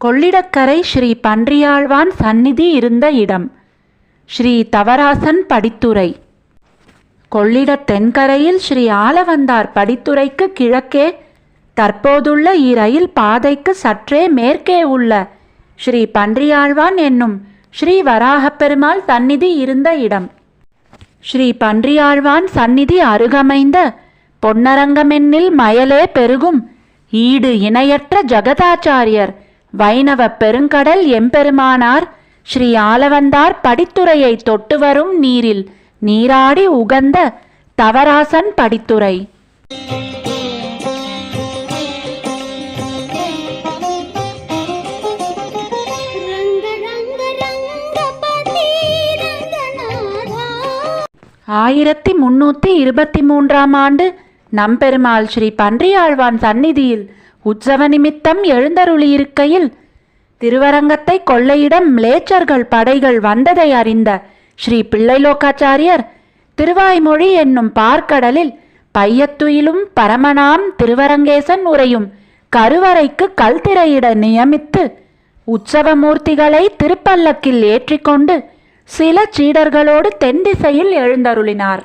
கொள்ளிடக்கரை ஸ்ரீ பன்றியாழ்வான் சந்நிதி இருந்த இடம். ஸ்ரீ தவராசன் படித்துறை. கொள்ளிட தென்கரையில் ஸ்ரீ ஆலவந்தார் படித்துறைக்கு கிழக்கே தற்போதுள்ள இரயில் பாதைக்கு சற்றே மேற்கே உள்ள ஸ்ரீ பன்றியாழ்வான் என்னும் ஸ்ரீ வராகப்பெருமாள் சந்நிதி இருந்த இடம். ஸ்ரீ பன்றியாழ்வான் சந்நிதி அருகமைந்த பொன்னரங்கமென்னில் மயலே பெருகும் ஈடு இணையற்ற ஜகதாச்சாரியர் வைணவ பெருங்கடல் எம்பெருமானார் ஸ்ரீ ஆலவந்தார் படித்துறையை தொட்டு வரும் நீரில் நீராடி உகந்த தவராசன் படித்துறை. ஆயிரத்தி முன்னூத்தி இருபத்தி மூன்றாம் ஆண்டு நம்பெருமாள் ஸ்ரீ பன்றியாழ்வான் சந்நிதியில் உற்சவ நிமித்தம் எழுந்தருளியிருக்கையில் திருவரங்கத்தை கொள்ளையிடம் மிளேச்சர்கள் படைகள் வந்ததை அறிந்த ஸ்ரீ பிள்ளைலோக்காச்சாரியர் திருவாய்மொழி என்னும் பார்க்கடலில் பையத்துயிலும் பரமனாம் திருவரங்கேசன் உரையும் கருவறைக்கு கல் திரையிட நியமித்து உற்சவமூர்த்திகளை திருப்பல்லக்கில் ஏற்றிக்கொண்டு சில சீடர்களோடு தென் திசையில் எழுந்தருளினார்.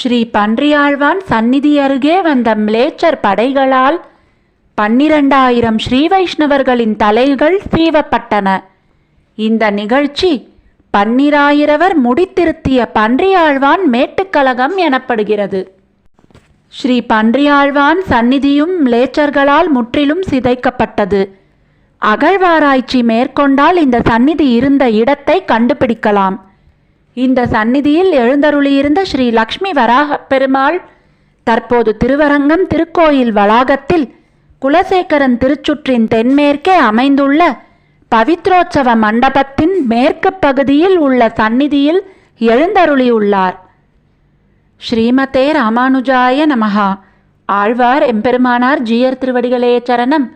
ஸ்ரீ பன்றியாழ்வான் சந்நிதி அருகே வந்த மிளேச்சர் படைகளால் பன்னிரண்டாயிரம் ஸ்ரீ வைஷ்ணவர்களின் தலைகள் சீவப்பட்டன. இந்த நிகழ்ச்சி பன்னிராயிரவர் முடித்திருத்திய பன்றியாழ்வான் மேட்டுக்கழகம் எனப்படுகிறது. ஸ்ரீ பன்றியாழ்வான் சந்நிதியும் மிளேச்சர்களால் முற்றிலும் சிதைக்கப்பட்டது. அகழ்வாராய்ச்சி மேற்கொண்டால் இந்த சந்நிதி இருந்த இடத்தை கண்டுபிடிக்கலாம். இந்த சந்நிதியில் எழுந்தருளியிருந்த ஸ்ரீ லக்ஷ்மி வராக பெருமாள் தற்போது திருவரங்கம் திருக்கோயில் வளாகத்தில் குலசேகரன் திருச்சுற்றின் தென்மேற்கே அமைந்துள்ள பவித்ரோற்சவ மண்டபத்தின் மேற்கு பகுதியில் உள்ள சந்நிதியில் எழுந்தருளியுள்ளார். ஸ்ரீமதே ராமானுஜாய நமஹா. ஆழ்வார் எம்பெருமானார் ஜீயர் திருவடிகளே சரணம்.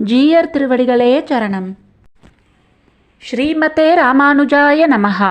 ஜீயர் திருவடிகளே சரணம். ஸ்ரீமதே ராமானுஜாய நமஹா.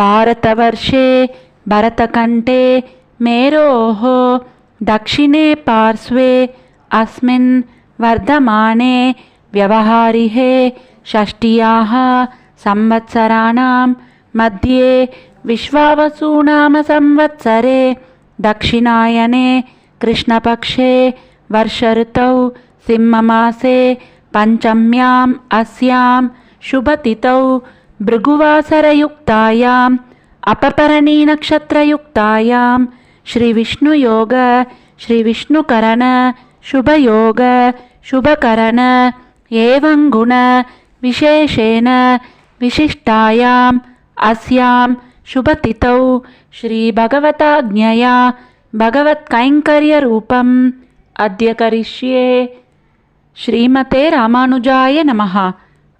भारतवर्षे भरतकण्ठे मेरोः दक्षिणे पार्श्वे अस्मिन् वर्धमाने व्यवहारिहे षष्ट्याः संवत्सराणां मध्ये विश्वावसुनामसंवत्सरे दक्षिणायने कृष्णपक्षे वर्षऋतौ सिंहमासे पञ्चम्याम् अस्यां शुभतिथौ भृगुवासरयुक्तायाम् अपपर्णीनक्षत्रयुक्तायां श्रीविष्णुयोग श्रीविष्णुकरण शुभयोग शुभकरण एवं गुण विशेषेण विशिष्टायाम् अस्यां शुभतिथौ श्रीभगवताज्ञया भगवत्कैङ्कर्यरूपम् अद्य करिष्ये। श्रीमते रामानुजाय नमः।